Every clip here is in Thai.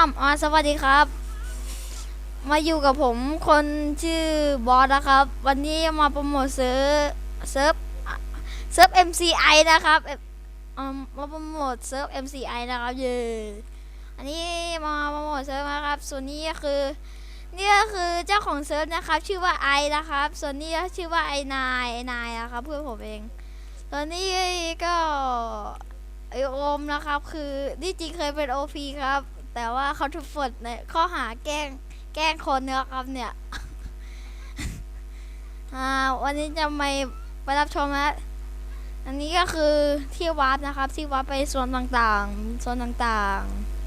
ามอ่าสวัสดีครับ มาอยู่กับผมคนชื่อบอสนะครับ วันนี้มาโปรโมทเซิร์ฟเซิร์ฟเซิร์ฟ MCI นะครับเอ่อมาโปรโมทเซิร์ฟ MCI นะครับเย่อันนี้มาโปรโมทเซิร์ฟนะครับ ส่วนนี้คือนี่ก็คือเจ้าของเซิร์ฟนะครับ ชื่อว่าไอนะครับ ส่วนนี้ก็ชื่อว่าไอนายไอนายนะครับเพื่อนผมเองตอนนี้ก็ไอโอมนะครับ คือที่จริงเคยเป็นโอพีครับ แต่ว่าเขาถูกฝดในข้อหาแกล้งแกล้งคนนะครับเนี่ยอ่าวันนี้จะไม่ไปรับชมนะอันนี้ก็คือที่วัดนะครับ ที่วัดไปโซนต่างๆโซนต่าง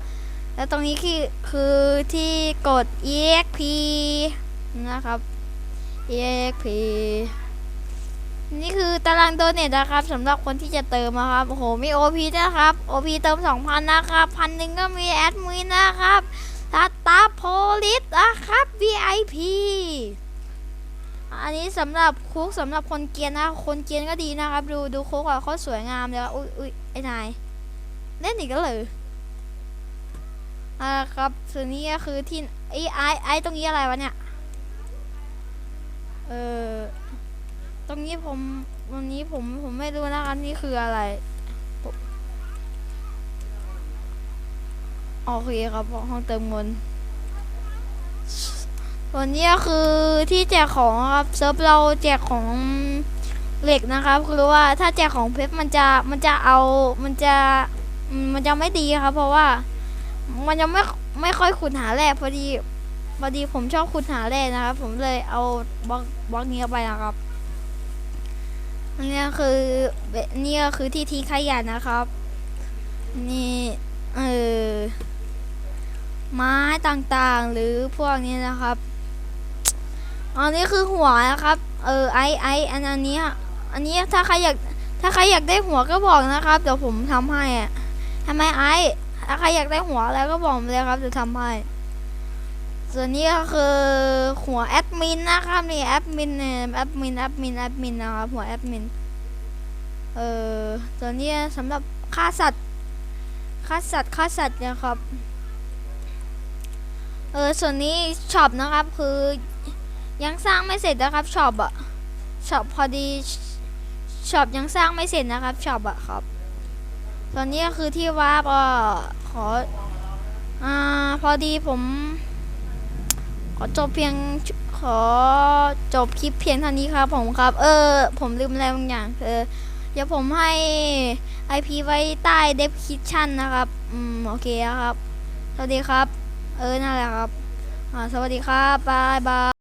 ๆ แล้วตรงนี้คือคือที่กด exp นะครับ exp คือตารางโดเนทนะครับสำหรับคนที่จะเติมนะครับโอ้โหมี OP ด้วยนะครับ OP เติม 2,000 นะครับพันหนึ่งก็มีแอดมินนะครับทัตาโพลิสนะครับ VIP อันนี้สำหรับคุกสำหรับคนเกียนนะ คนเกียนก็ดีนะครับ ดูดูคุกอะเขาสวยงามเลยอุ้ยอุ้ยไอ้นายเล่นอีกแล้วเหรออ่าครับส่วนนี้ก็คือที่ไอ้ไอ้ไอ้ตรงนี้อะไรวะเนี่ย เออ รงนี้ผมวันนี้ผมผมไม่รู้นะครับนี่คืออะไรโอเคครับห้องเติมเงินส่วนนี้คือที่แจกของครับเซิร์ฟเราแจกของเหล็กนะครับ คือว่าถ้าแจกของเพชรมันจะมันจะเอามันจะมันจะไม่ดีครับ เพราะว่ามันจะไม่ไม่ค่อยขุดหาแร่พอดีพอดีผมชอบขุดหาแร่นะครับ ผมเลยเอาบล็อกบล็อกนี้ไปนะครับ นนี้ก็คือเนี่ก็คือที่ทิ้งขยะนะครับ นี่เออไม้ต่างๆหรือพวกนี้นะครับอันนี้คือหัวนะครับ เออไอไออันอันนี้อันนี้ถ้าใครอยากถ้าใครอยากได้หัวก็บอกนะครับเดี๋ยวผมทำให้อะทำไมไอถ้าใครอยากได้หัวอะไรก็บอกเลยครับเดี๋ยวทำให้ ส่วนนี้ก็คือหัวแอดมินนะครับนี่แอดมินเนี่ยแอดมินแอดมินแอดมินนะครับหัวแอดมินเออส่วนนี้สำหรับฆ่าสัตว์ฆ่าสัตว์ฆ่าสัตว์นะครับเออส่วนนี้ช็อปนะครับคือยังสร้างไม่เสร็จนะครับช็อปอะช็อปพอดีช็อปยังสร้างไม่เสร็จนะครับช็อปอะครับส่วนนี้ก็คือที่ว่าก็ขออ่าพอดีผม ขอจบเพียงขอจบคลิปเพียงเท่านี้ครับผมครับ เออ ผมลืมอะไรบางอย่างคือเดี๋ยวผมให้ IP ไว้ใต้ description นะครับ อืม โอเคครับ สวัสดีครับ เออ นั่นแหละครับ อ่า สวัสดีครับบายบาย